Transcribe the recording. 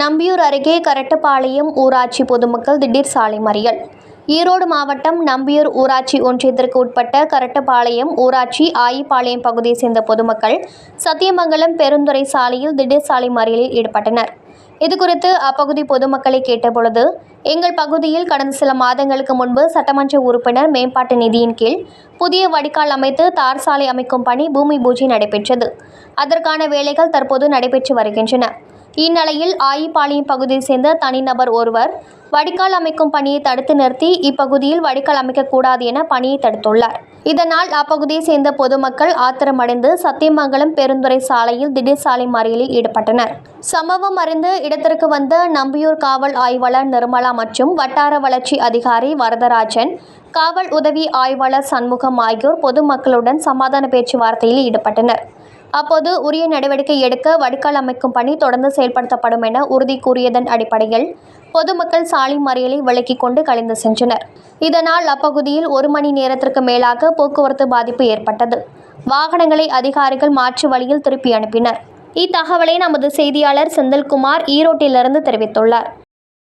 நம்பியூர் அருகே கரட்டுப்பாளையம் ஊராட்சி பொதுமக்கள் திடீர் சாலை மறியல். ஈரோடு மாவட்டம் நம்பியூர் ஊராட்சி ஒன்றியத்திற்கு உட்பட்ட கரட்டுப்பாளையம் ஊராட்சி ஆயிப்பாளையம் பகுதியை சேர்ந்த பொதுமக்கள் சத்தியமங்கலம் பெருந்துறை சாலையில் திடீர் சாலை மறியலில் ஈடுபட்டனர். இதுகுறித்து அப்பகுதி பொதுமக்களை கேட்டபொழுது எங்கள் பகுதியில் கடந்த சில மாதங்களுக்கு முன்பு சட்டமன்ற உறுப்பினர் மேம்பாட்டு நிதியின் கீழ் புதிய வடிகால் அமைத்து தார் சாலை அமைக்கும் பணி பூமி பூஜை நடைபெற்றது. அதற்கான வேலைகள் தற்போது நடைபெற்று வருகின்றன. இந்நிலையில் ஆயிப்பாளையம் பகுதியை சேர்ந்த தனிநபர் ஒருவர் வடிகால் அமைக்கும் பணியை தடுத்து நிறுத்தி இப்பகுதியில் வடிகால் அமைக்கக்கூடாது என பணியை தடுத்துள்ளார். இதனால் அப்பகுதியை சேர்ந்த பொதுமக்கள் ஆத்திரமடைந்து சத்தியமங்கலம் பெருந்துறை சாலையில் திடீர் சாலை மறியலில் ஈடுபட்டனர். சம்பவம் அறிந்து இடத்திற்கு வந்த நம்பியூர் காவல் ஆய்வாளர் நிர்மலா மற்றும் வட்டார வளர்ச்சி அதிகாரி வரதராஜன் காவல் உதவி ஆய்வாளர் சண்முகம் ஆகியோர் பொதுமக்களுடன் சமாதான பேச்சுவார்த்தையில் ஈடுபட்டனர். அப்போது உரிய நடவடிக்கை எடுக்க வடிகால் அமைக்கும் பணி தொடர்ந்து செயல்படுத்தப்படும் என உறுதி கூறியதன் அடிப்படையில் பொதுமக்கள் சாலை மறியலை விலக்கிக் கொண்டு கலைந்து சென்றனர். இதனால் அப்பகுதியில் ஒரு மணி நேரத்திற்கு மேலாக போக்குவரத்து பாதிப்பு ஏற்பட்டது. வாகனங்களை அதிகாரிகள் மாற்று வழியில் திருப்பி அனுப்பினர். இத்தகவலை நமது செய்தியாளர் செந்தில்குமார் ஈரோட்டிலிருந்து தெரிவித்துள்ளார்.